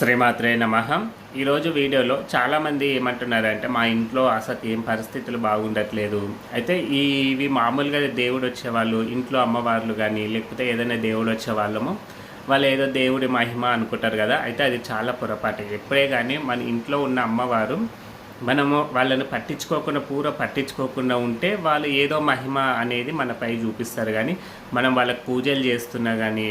శ్రీమాత్రే నమ. ఈరోజు వీడియోలో చాలామంది ఏమంటున్నారంటే మా ఇంట్లో అసలు ఏం పరిస్థితులు బాగుండట్లేదు. అయితే ఈ ఇవి మామూలుగా దేవుడు వచ్చేవాళ్ళు ఇంట్లో అమ్మవార్లు కానీ లేకపోతే ఏదైనా దేవుడు వచ్చే వాళ్ళము వాళ్ళు ఏదో దేవుడి మహిమ అనుకుంటారు కదా అయితే అది చాలా పొరపాటు. ఎప్పుడే కానీ మన ఇంట్లో ఉన్న అమ్మవారు మనము వాళ్ళని పట్టించుకోకుండా పూర పట్టించుకోకుండా ఉంటే వాళ్ళు ఏదో మహిమ అనేది మనపై చూపిస్తారు కానీ మనం వాళ్ళకి పూజలు చేస్తున్నా కానీ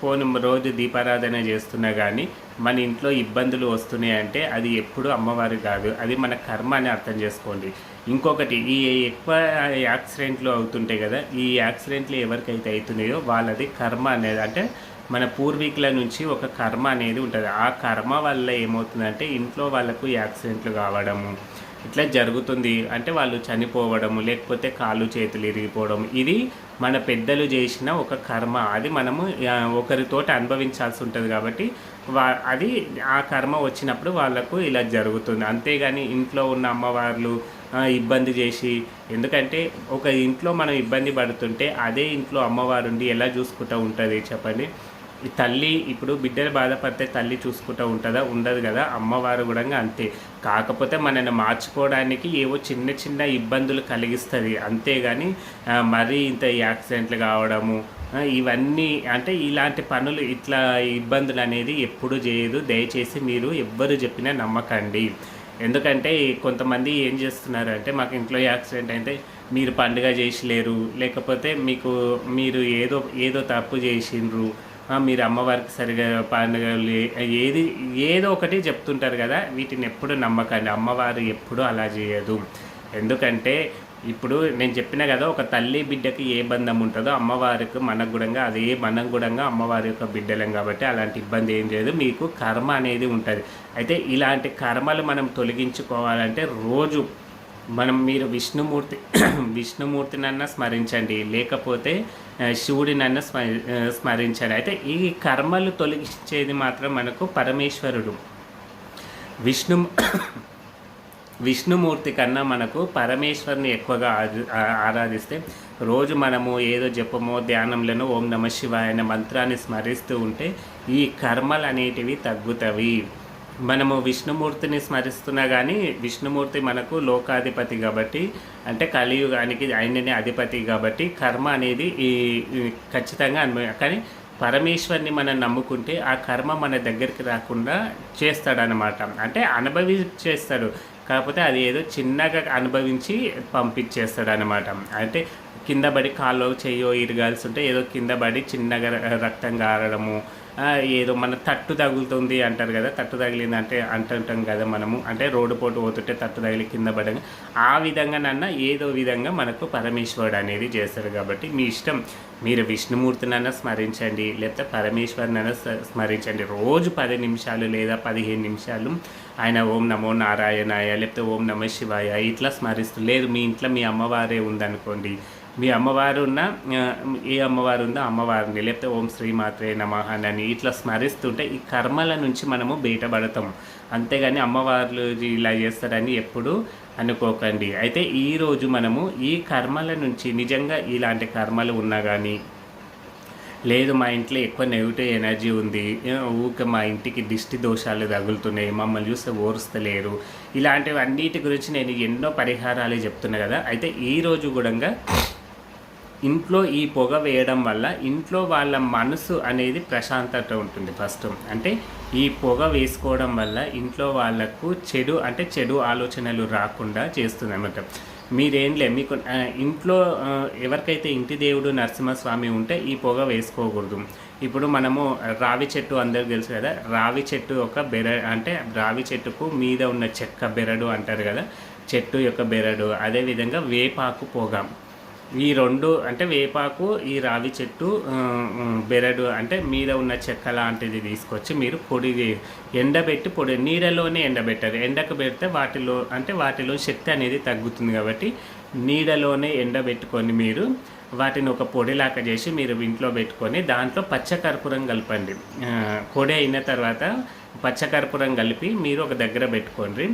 పోను రోజు దీపారాధన చేస్తున్నా కానీ మన ఇంట్లో ఇబ్బందులు వస్తున్నాయి అంటే అది ఎప్పుడు అమ్మవారు కాదు. అది మన కర్మ అని అర్థం చేసుకోండి. ఇంకొకటి ఈ ఎక్కువ యాక్సిడెంట్లు అవుతుంటాయి కదా ఈ యాక్సిడెంట్లు ఎవరికైతే అవుతున్నాయో వాళ్ళది కర్మ అనేది అంటే మన పూర్వీకుల నుంచి ఒక కర్మ అనేది ఉంటుంది. ఆ కర్మ వల్ల ఏమవుతుందంటే ఇంట్లో వాళ్ళకు యాక్సిడెంట్లు కావడము ఇట్లా జరుగుతుంది. అంటే వాళ్ళు చనిపోవడము లేకపోతే కాళ్ళు చేతులు ఇరిగిపోవడం ఇది మన పెద్దలు చేసిన ఒక కర్మ. అది మనము ఒకరితోటి అనుభవించాల్సి ఉంటుంది కాబట్టి వా అది ఆ కర్మ వచ్చినప్పుడు వాళ్ళకు ఇలా జరుగుతుంది. అంతేగాని ఇంట్లో ఉన్న అమ్మవార్లు ఇబ్బంది చేసి ఎందుకంటే ఒక ఇంట్లో మనం ఇబ్బంది పడుతుంటే అదే ఇంట్లో అమ్మవారు ఉండి ఎలా చూసుకుంటూ ఉంటుంది చెప్పండి? ఈ తల్లి ఇప్పుడు బిడ్డలు బాధపడితే తల్లి చూసుకుంటూ ఉంటుందా? ఉండదు కదా. అమ్మవారు కూడా అంతే. కాకపోతే మనల్ని మార్చుకోవడానికి ఏవో చిన్న చిన్న ఇబ్బందులు కలిగిస్తుంది. అంతేగాని మరీ ఇంత యాక్సిడెంట్లు కావడము ఇవన్నీ అంటే ఇలాంటి పనులు ఇట్లా ఇబ్బందులు అనేది ఎప్పుడు చేయదు. దయచేసి మీరు ఎవ్వరు చెప్పినా నమ్మకండి. ఎందుకంటే కొంతమంది ఏం చేస్తున్నారు అంటే మాకు ఇంట్లో యాక్సిడెంట్ అయితే మీరు పండుగ చేసలేరు. లేకపోతే మీకు మీరు ఏదో ఏదో తప్పు చేసిండ్రు. మీరు అమ్మవారికి సరిగా పండుగలు ఏది ఏదో ఒకటి చెప్తుంటారు కదా వీటిని ఎప్పుడు నమ్మకండి. అమ్మవారు ఎప్పుడు అలా చేయదు. ఎందుకంటే ఇప్పుడు నేను చెప్పిన కదా ఒక తల్లి బిడ్డకి ఏ బంధం ఉంటుందో అమ్మవారికి మనకు కూడా అదే మనం గుడంగా అమ్మవారి యొక్క బిడ్డలం కాబట్టి అలాంటి ఇబ్బంది ఏం లేదు. మీకు కర్మ అనేది ఉంటుంది. అయితే ఇలాంటి కర్మలు మనం తొలగించుకోవాలంటే రోజు మనం మీరు విష్ణుమూర్తి విష్ణుమూర్తినన్నా స్మరించండి. లేకపోతే శివుడినన్నా స్మరి స్మ స్మరించండి. అయితే ఈ కర్మలు తొలగించేది మాత్రం మనకు పరమేశ్వరుడు. విష్ణు విష్ణుమూర్తి కన్నా మనకు పరమేశ్వరుని ఎక్కువగా ఆ- ఆరాధిస్తే రోజు మనము ఏదో జపమో ధ్యానంలోనో ఓం నమ శివాయ అనే మంత్రాన్ని స్మరిస్తూ ఉంటే ఈ కర్మలు అనేటివి తగ్గుతవి. మనము విష్ణుమూర్తిని స్మరిస్తున్నా కానీ విష్ణుమూర్తి మనకు లోకాధిపతి కాబట్టి అంటే కలియుగానికి ఆయననే అధిపతి కాబట్టి కర్మ అనేది ఈ ఖచ్చితంగా అనుభవ కానీ పరమేశ్వరిని మనం నమ్ముకుంటే ఆ కర్మ మన దగ్గరికి రాకుండా చేస్తాడనమాట అంటే అనుభవి చేస్తాడు కాకపోతే అది ఏదో చిన్నగా అనుభవించి పంపించేస్తాడు అనమాట అంటే కింద పడి కాల్లో చెయ్యో ఇరగాల్సి ఉంటే ఏదో కింద పడి చిన్నగా రక్తం గారడము ఏదో మన తట్టు తగులుతుంది అంటారు కదా తట్టు తగిలింది అంటే అంటుంటాం కదా మనము. అంటే రోడ్డు పోటు పోతుంటే తట్టు తగిలి కింద పడంగా ఆ విధంగా నన్న ఏదో విధంగా మనకు పరమేశ్వరుడు అనేది చేస్తాడు కాబట్టి మీ ఇష్టం. మీరు విష్ణుమూర్తినైనా స్మరించండి లేకపోతే పరమేశ్వరునైనా స్మరించండి. రోజు పది నిమిషాలు లేదా పదిహేను నిమిషాలు ఆయన ఓం నమో నారాయణాయ లేకపోతే ఓం నమ శివాయ ఇట్లా స్మరిస్తూ లేదు. మీ ఇంట్లో మీ అమ్మవారే ఉందనుకోండి మీ అమ్మవారు ఉన్న ఏ అమ్మవారు ఉందో అమ్మవారిని లేకపోతే ఓం శ్రీమాత్రే నమః అని ఇట్లా స్మరిస్తుంటే ఈ కర్మల నుంచి మనము బయటపడతాం. అంతేగాని అమ్మవార్లు ఇలా చేస్తారని ఎప్పుడు అనుకోకండి. అయితే ఈరోజు మనము ఈ కర్మల నుంచి నిజంగా ఇలాంటి కర్మలు ఉన్నా కానీ లేదు మా ఇంట్లో ఎక్కువ నెగిటివ్ ఎనర్జీ ఉంది ఊక మా ఇంటికి దిష్టి దోషాలు తగులుతున్నాయి మమ్మల్ని చూస్తే ఓరుస్తలేరు. ఇలాంటివి అన్నిటి గురించి నేను ఎన్నో పరిహారాలు చెప్తున్నా కదా. అయితే ఈరోజు కూడా ఇంట్లో ఈ పొగ వేయడం వల్ల ఇంట్లో వాళ్ళ మనసు అనేది ప్రశాంతత ఉంటుంది ఫస్ట్ అంటే ఈ పొగ వేసుకోవడం వల్ల ఇంట్లో వాళ్ళకు చెడు అంటే చెడు ఆలోచనలు రాకుండా చేస్తుంది అనమాట మీరేంలే మీకు ఇంట్లో ఎవరికైతే ఇంటి దేవుడు నరసింహస్వామి ఉంటే ఈ పొగ వేసుకోకూడదు. ఇప్పుడు మనము రావి చెట్టు అందరు తెలుసు కదా రావి చెట్టు యొక్క బెర అంటే రావి చెట్టుకు మీద ఉన్న చెక్క బెరడు అంటారు కదా చెట్టు యొక్క బెరడు అదేవిధంగా వేపాకు పొగ. ఈ రెండు అంటే వేపాకు ఈ రావి చెట్టు బెరడు అంటే మీద ఉన్న చెక్క లాంటిది తీసుకొచ్చి మీరు పొడి ఎండబెట్టి పొడి నీడలోనే ఎండబెట్టారు ఎండకు పెడితే వాటిలో అంటే వాటిలో శక్తి అనేది తగ్గుతుంది కాబట్టి నీడలోనే ఎండబెట్టుకొని మీరు వాటిని ఒక పొడిలాగా చేసి మీరు ఇంట్లో పెట్టుకొని దాంట్లో పచ్చకర్పూరం కలపండి. పొడి అయిన తర్వాత పచ్చకర్పూరం కలిపి మీరు ఒక దగ్గర పెట్టుకోండి.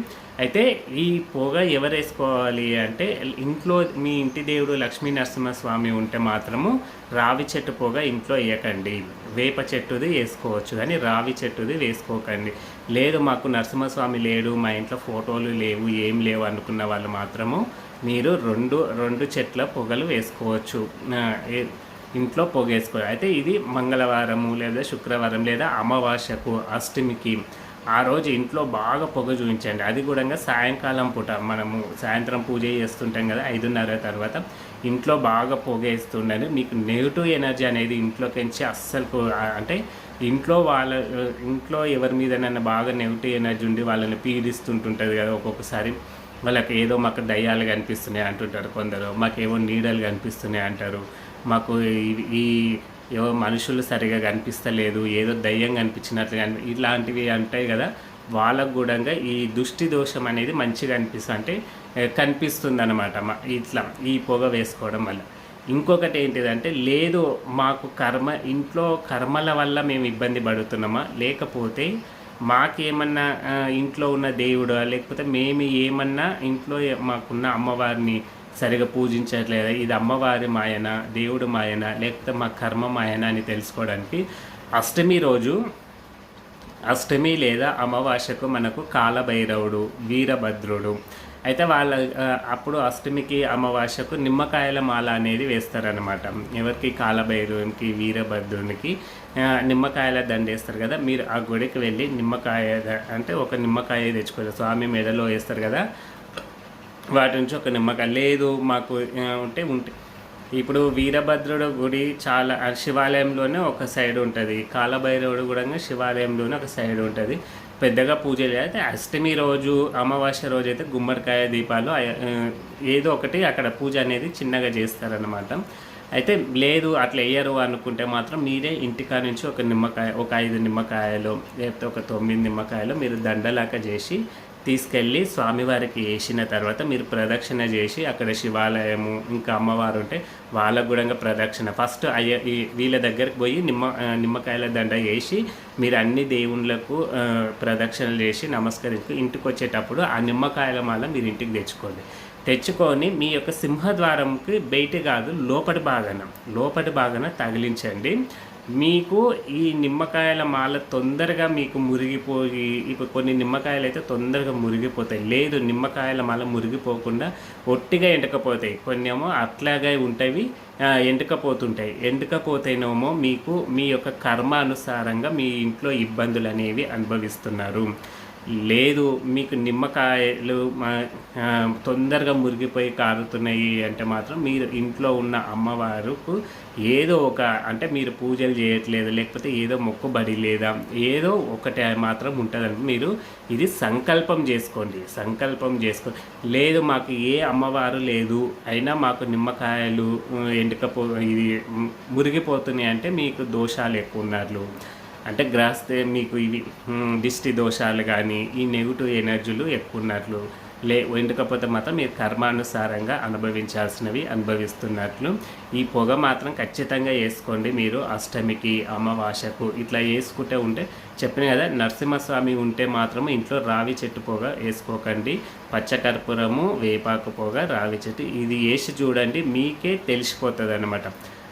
అయితే ఈ పొగ ఎవరు వేసుకోవాలి అంటే ఇంట్లో మీ ఇంటి దేవుడు లక్ష్మీ నరసింహస్వామి ఉంటే మాత్రము రావి చెట్టు పొగ ఇంట్లో వేయకండి. వేప చెట్టుది వేసుకోవచ్చు కానీ రావి చెట్టుది వేసుకోకండి. లేదు మాకు నరసింహస్వామి లేడు మా ఇంట్లో ఫోటోలు లేవు ఏం లేవు అనుకున్న వాళ్ళు మాత్రము మీరు రెండు రెండు చెట్ల పొగలు వేసుకోవచ్చు. ఇంట్లో పొగేసుకో అయితే ఇది మంగళవారము లేదా శుక్రవారం లేదా అమావాస్యకు అష్టమికి ఆ రోజు ఇంట్లో బాగా పొగ చూపించండి. అది కూడా సాయంకాలం పూట మనము సాయంత్రం పూజ చేస్తుంటాం కదా ఐదున్నర తర్వాత ఇంట్లో బాగా పొగ వేస్తుండండి. మీకు నెగిటివ్ ఎనర్జీ అనేది ఇంట్లోకించి అస్సలు అంటే ఇంట్లో వాళ్ళ ఇంట్లో ఎవరి మీదనైనా బాగా నెగిటివ్ ఎనర్జీ ఉండి వాళ్ళని పీడిస్తుంటుంటుంది కదా ఒక్కొక్కసారి. వాళ్ళకి ఏదో మాకు దయ్యాలు కనిపిస్తున్నాయి అంటుంటారు కొందరు మాకేవో నీడలు కనిపిస్తున్నాయి అంటారు. మాకు ఈ- ఏవో మనుషులు సరిగా కనిపిస్తలేదు ఏదో దయ్యం కనిపించినట్లు కనిపి ఇలాంటివి అంటాయి కదా. వాళ్ళకు కూడా ఈ దుష్టి దోషం అనేది మంచిగా అనిపిస్తుంది అంటే కనిపిస్తుంది అనమాట ఇట్లా ఈ పొగ వేసుకోవడం వల్ల. ఇంకొకటి ఏంటిదంటే లేదు మాకు కర్మ ఇంట్లో కర్మల వల్ల మేము ఇబ్బంది పడుతున్నామా? లేకపోతే మాకేమన్నా ఇంట్లో ఉన్న దేవుడా? లేకపోతే మేము ఏమన్నా ఇంట్లో మాకున్న అమ్మవారిని సరిగా పూజించట్లేదా. ఇది అమ్మవారి మాయన దేవుడు మాయన లేకపోతే మా కర్మ మాయన అని తెలుసుకోవడానికి అష్టమి రోజు అష్టమి లేదా అమావాస్యకు మనకు కాలభైరవుడు వీరభద్రుడు. అయితే వాళ్ళ అప్పుడు అష్టమికి అమావాస్యకు నిమ్మకాయల మాల అనేది వేస్తారనమాట ఎవరికి? కాలభైరవునికి వీరభద్రునికి నిమ్మకాయల దండ వేస్తారు కదా. మీరు ఆ గుడికి వెళ్ళి నిమ్మకాయ అంటే ఒక నిమ్మకాయ తెచ్చుకోవాలి. స్వామి మెడలో వేస్తారు కదా. వాటి నుంచి ఒక నిమ్మకాయ లేదు మాకు ఉంటే ఉంటే. ఇప్పుడు వీరభద్రుడు గుడి చాలా శివాలయంలోనే ఒక సైడ్ ఉంటుంది. కాలభైరవుడు కూడా శివాలయంలోనే ఒక సైడ్ ఉంటుంది. పెద్దగా పూజలు అయితే అష్టమి రోజు అమావాస్య రోజు అయితే గుమ్మడికాయ దీపాలు ఏదో ఒకటి అక్కడ పూజ అనేది చిన్నగా చేస్తారనమాట అయితే లేదు అట్లా వేయరు అనుకుంటే మాత్రం మీరే ఇంటికా నుంచి ఒక నిమ్మకాయ ఒక ఐదు నిమ్మకాయలు లేకపోతే ఒక తొమ్మిది నిమ్మకాయలు మీరు దండలాగా చేసి తీసుకెళ్ళి స్వామివారికి వేసిన తర్వాత మీరు ప్రదక్షిణ చేసి అక్కడ శివాలయము ఇంకా అమ్మవారు ఉంటే వాళ్ళకు కూడా ప్రదక్షిణ. ఫస్ట్ అయ్య వీళ్ళ దగ్గరకు పోయి నిమ్మ నిమ్మకాయల దండ వేసి మీరు అన్ని దేవుళ్ళకు ప్రదక్షిణలు చేసి నమస్కరించి ఇంటికి వచ్చేటప్పుడు ఆ నిమ్మకాయల మాల మీరు ఇంటికి తెచ్చుకోండి. తెచ్చుకొని మీ యొక్క సింహద్వారంకి బయట కాదు లోపటి భాగన లోపటి భాగన తగిలించండి. మీకు ఈ నిమ్మకాయల మాల తొందరగా మీకు మురిగిపోయి ఇప్పుడు కొన్ని నిమ్మకాయలు అయితే తొందరగా మురిగిపోతాయి. లేదు నిమ్మకాయల మాల మురిగిపోకుండా ఒట్టిగా ఎండకపోతాయి. కొన్ని ఏమో అట్లాగే ఉంటాయి ఎండకపోతుంటాయి. ఎండకపోతేనేమో మీకు మీ యొక్క కర్మానుసారంగా మీ ఇంట్లో ఇబ్బందులు అనేవి అనుభవిస్తున్నారు. లేదు మీకు నిమ్మకాయలు మా- తొందరగా మురిగిపోయి కారుతున్నాయి అంటే మాత్రం మీరు ఇంట్లో ఉన్న అమ్మవారుకు ఏదో ఒక అంటే మీరు పూజలు చేయట్లేదు లేకపోతే ఏదో మొక్కుబడి లేదా ఏదో ఒకటి మాత్రం ఉంటుందండి. మీరు ఇది సంకల్పం చేసుకోండి సంకల్పం చేసుకో లేదు మాకు ఏ అమ్మవారు లేదు అయినా మాకు నిమ్మకాయలు ఎండకపో ఎండుకపో ఇది మురిగిపోతున్నాయి అంటే మీకు దోషాలు ఎక్కువ ఉన్నారు. అంటే గ్రాస్తే మీకు ఇవి దిష్టి దోషాలు కానీ ఈ నెగిటివ్ ఎనర్జీలు ఎక్కువ ఉన్నట్లు లే ఎండకపోతే మాత్రం మీరు కర్మానుసారంగా అనుభవించాల్సినవి అనుభవిస్తున్నట్లు. ఈ పొగ మాత్రం ఖచ్చితంగా వేసుకోండి మీరు అష్టమికి అమావాస్యకు ఇట్లా వేసుకుంటే ఉంటే చెప్పిన కదా నరసింహస్వామి ఉంటే మాత్రం ఇంట్లో రావి చెట్టు పొగ వేసుకోకండి. పచ్చకర్పూరము వేపాకు పొగ రావి చెట్టు ఇది వేసి చూడండి మీకే తెలిసిపోతుంది అనమాట